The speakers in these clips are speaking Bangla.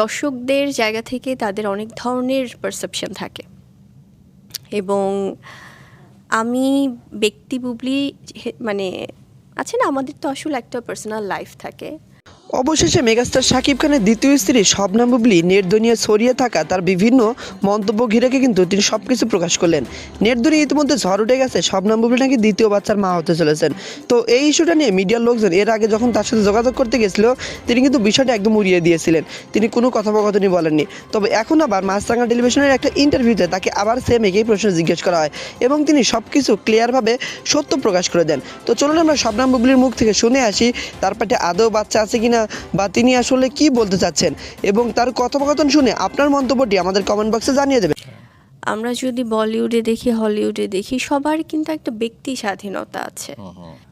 দর্শকদের জায়গা থেকে তাদের অনেক ধরনের পারসেপশন থাকে। এবং আমি ব্যক্তি বুবলি মানে আছে না, আমাদের তো আসলে একটা পার্সোনাল লাইফ থাকে। অবশেষে মেগাস্টার শাকিব খানের দ্বিতীয় স্ত্রী শবনাম বুবলি নেট দুনিয়া ছড়িয়ে থাকা তার বিভিন্ন মন্তব্য ঘিরেকে কিন্তু তিনি সব কিছু প্রকাশ করলেন। নেট ইতিমধ্যে ঝড় উঠে গেছে, শবনাম বুবলি নাকি দ্বিতীয় বাচ্চার মা হতে চলেছেন। তো এই ইস্যুটা নিয়ে মিডিয়ার লোকজন এর আগে যখন তার সাথে যোগাযোগ করতে গেছিল, তিনি কিন্তু বিষয়টা একদম উড়িয়ে দিয়েছিলেন। তিনি কোনো কথোপকথনই বলেননি। তবে এখন আবার মাছরাঙ্গা টেলিভিশনের একটা ইন্টারভিউতে তাকে আবার সেম একই প্রশ্ন জিজ্ঞেস করা হয় এবং তিনি সব কিছু ক্লিয়ারভাবে সত্য প্রকাশ করে দেন। তো চলুন আমরা শবনাম বুবলির মুখ থেকে শুনে আসি, তার পেটে আদৌ বাচ্চা আছে কিনা বা তিনি আসলে কি বলতে চাচ্ছেন? এবং তার কথোপকথন শুনে আপনার মন্তব্যটি আমাদের কমেন্ট বক্সে জানিয়ে দেবেন। আমরা যদি বলিউডে দেখি হলিউডে দেখি সবার কিন্তু একটা ব্যক্তি স্বাধীনতা আছে।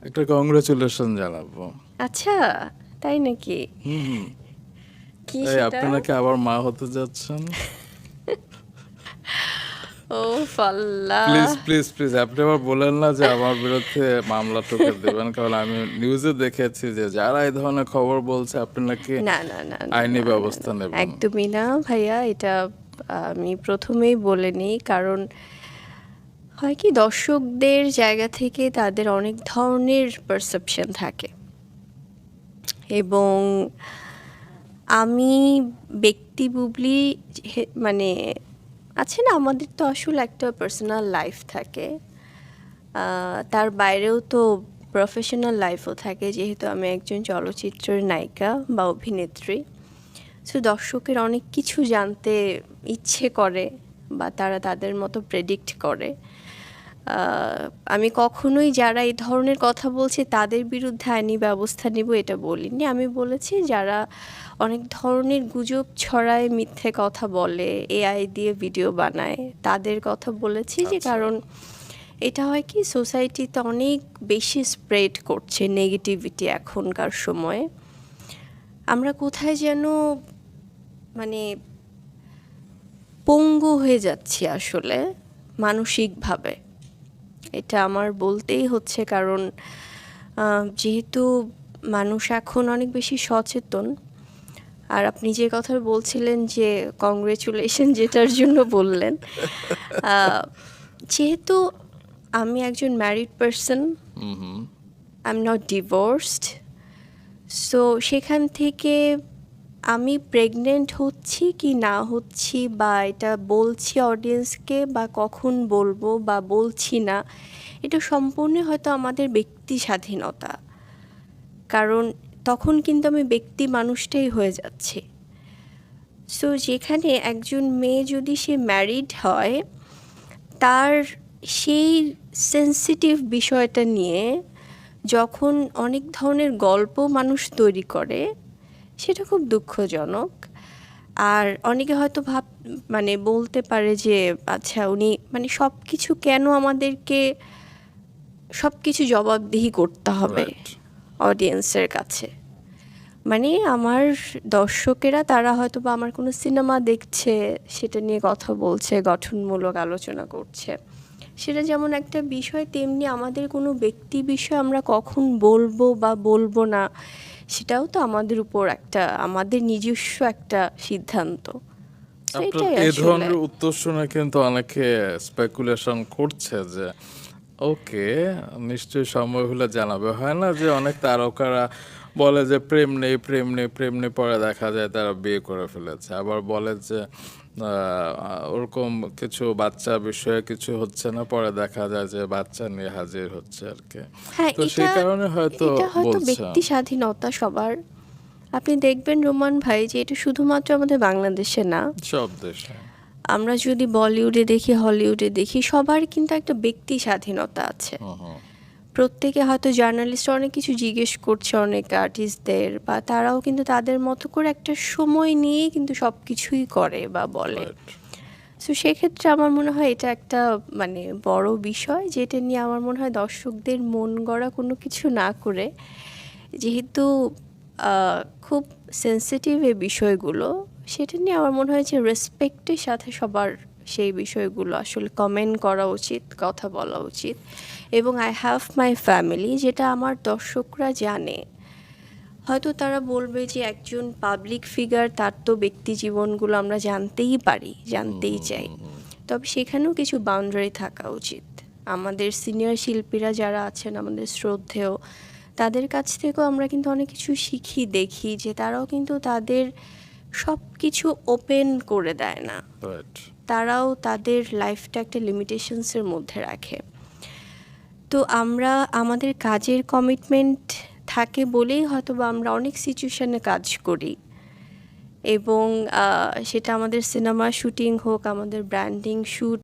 একটা কংগ্রেচুলেশন জানাব। আচ্ছা তাই নাকি? কি আপনারা সেটা? আপনি নাকি আবার মা হতে যাচ্ছেন? ও ফাল্লা প্লিজ প্লিজ প্লিজ আপনি আবার বলেন না যে আমার বিরুদ্ধে মামলা টোকে দেবেন কারণ আমি নিউজে দেখেছি যে যারা এই ধরনের খবর বলছে আপনি নাকি না না না আইনি ব্যবস্থা নেবেন। একদমই না ভাইয়া এটা আমি প্রথমেই বলে নিই কারণ হয় কি দর্শকদের জায়গা থেকে তাদের অনেক ধরনের পারসেপশন থাকে এবং আমি ব্যক্তি বুবলি মানে আছে না? আমাদের তো আসলে একটা পার্সোনাল লাইফ থাকে। তার বাইরেও তো প্রফেশনাল লাইফও থাকে। যেহেতু আমি একজন চলচ্চিত্রের নায়িকা বা অভিনেত্রী। সো দর্শকের অনেক কিছু জানতে ইচ্ছে করে বা তারা তাদের মতো প্রেডিক্ট করে। আমি কখনোই যারা এই ধরনের কথা বলছে তাদের বিরুদ্ধে আইনি ব্যবস্থা নিব এটা বলিনি। আমি বলেছি যারা অনেক ধরনের গুজব ছড়ায় মিথ্যে কথা বলে এআই দিয়ে ভিডিও বানায় তাদের কথা বলেছি যে কারণ এটা হয় কি সোসাইটিতে অনেক বেশি স্প্রেড করছে নেগেটিভিটি এখনকার সময়ে। আমরা কোথায় যেন মানে পঙ্গু হয়ে যাচ্ছি আসলে মানসিকভাবে। এটা আমার বলতেই হচ্ছে কারণ যেহেতু মানুষ এখন অনেক বেশি সচেতন আর আপনি যে কথা বলছিলেন যে কংগ্রেচুলেশন যেটার জন্য বললেন যেহেতু আমি একজন married person I am not divorced so সেখান থেকে আমি প্রেগনেন্ট হচ্ছি কি না হচ্ছি বা এটা বলছি অডিয়েন্সকে বা কখন বলব বা বলছি না, এটা সম্পূর্ণ হয়তো আমাদের ব্যক্তি স্বাধীনতা। কারণ তখন কিন্তু আমি ব্যক্তি মানুষটাই হয়ে যাচ্ছি। সো যেখানে একজন মেয়ে যদি সে ম্যারিড হয়, তার সেই সেন্সিটিভ বিষয়টা নিয়ে যখন অনেক ধরনের গল্প মানুষ তৈরি করে সেটা খুব দুঃখজনক। আর অনেকে হয়তো ভাব মানে বলতে পারে যে আচ্ছা উনি মানে সব কিছু কেন আমাদেরকে সব কিছু জবাবদিহি করতে হবে অডিয়েন্সের কাছে? মানে আমার দর্শকেরা তারা হয়তো বা আমার কোনো সিনেমা দেখছে সেটা নিয়ে কথা বলছে গঠনমূলক আলোচনা করছে। সেটা যেমন একটা বিষয় তেমনি আমাদের কোনো ব্যক্তি বিষয় আমরা কখন বলব বা বলব না সেটাও তো আমাদের উপর একটা আমাদের নিজস্ব একটা সিদ্ধান্ত। এই ধরনের উত্তর শুনে কিন্তু অনেকে স্পেকুলেশন করছে যে ওকে নিশ্চয়ই সময় হলে জানাবে। হয় না যে অনেক তারকারা বলে যে প্রেম নেই প্রেম নেই প্রেম নেই। পরে দেখা যায় তারা বিয়ে করে ফেলেছে। আবার বলে যে ওরকম কিছু বাচ্চা বিষয়ে কিছু হচ্ছে না। পরে দেখা যায় যে বাচ্চা নিয়ে হাজির হচ্ছে আর কি। হ্যাঁ তো সেই কারণে হয়তো ব্যক্তি স্বাধীনতা সবার। আপনি দেখবেন রোমান ভাই যে এটা শুধুমাত্র আমাদের বাংলাদেশে না সব দেশে। আমরা যদি বলিউডে দেখি হলিউডে দেখি সবার কিন্তু একটা ব্যক্তি স্বাধীনতা আছে। প্রত্যেকে হয়তো জার্নালিস্ট অনেক কিছু জিজ্ঞেস করছে অনেক আর্টিস্টদের বা তারাও কিন্তু তাদের মতো করে একটা সময় নিয়ে কিন্তু সব কিছুই করে বা বলে. সো সেক্ষেত্রে আমার মনে হয় এটা একটা মানে বড় বিষয় যেটা নিয়ে আমার মনে হয় দর্শকদের মন গড়া কোনো কিছু না করে যেহেতু খুব সেন্সিটিভ এই বিষয়গুলো সেটা নিয়ে আমার মনে হয় যে রেসপেক্টের সাথে সবার সেই বিষয়গুলো আসলে কমেন্ট করা উচিত কথা বলা উচিত। এবং আই হ্যাভ মাই ফ্যামিলি যেটা আমার দর্শকরা জানে। হয়তো তারা বলবে যে একজন পাবলিক ফিগার তার তো ব্যক্তি জীবনগুলো আমরা জানতেই পারি জানতেই চাই। তবে সেখানেও কিছু বাউন্ডারি থাকা উচিত। আমাদের সিনিয়র শিল্পীরা যারা আছেন আমাদের শ্রদ্ধেয় তাদের কাছ থেকেও আমরা কিন্তু অনেক কিছু শিখি দেখি যে তারাও কিন্তু তাদের সব কিছু ওপেন করে দেয় না। তারাও তাদের লাইফটা একটা লিমিটেশনসের মধ্যে রাখে। তো আমরা, আমাদের কাজের কমিটমেন্ট থাকে বলেই হয়তো বা আমরা অনেক সিচুয়েশানে কাজ করি। এবং সেটা আমাদের সিনেমা শুটিং হোক, আমাদের ব্র্যান্ডিং শ্যুট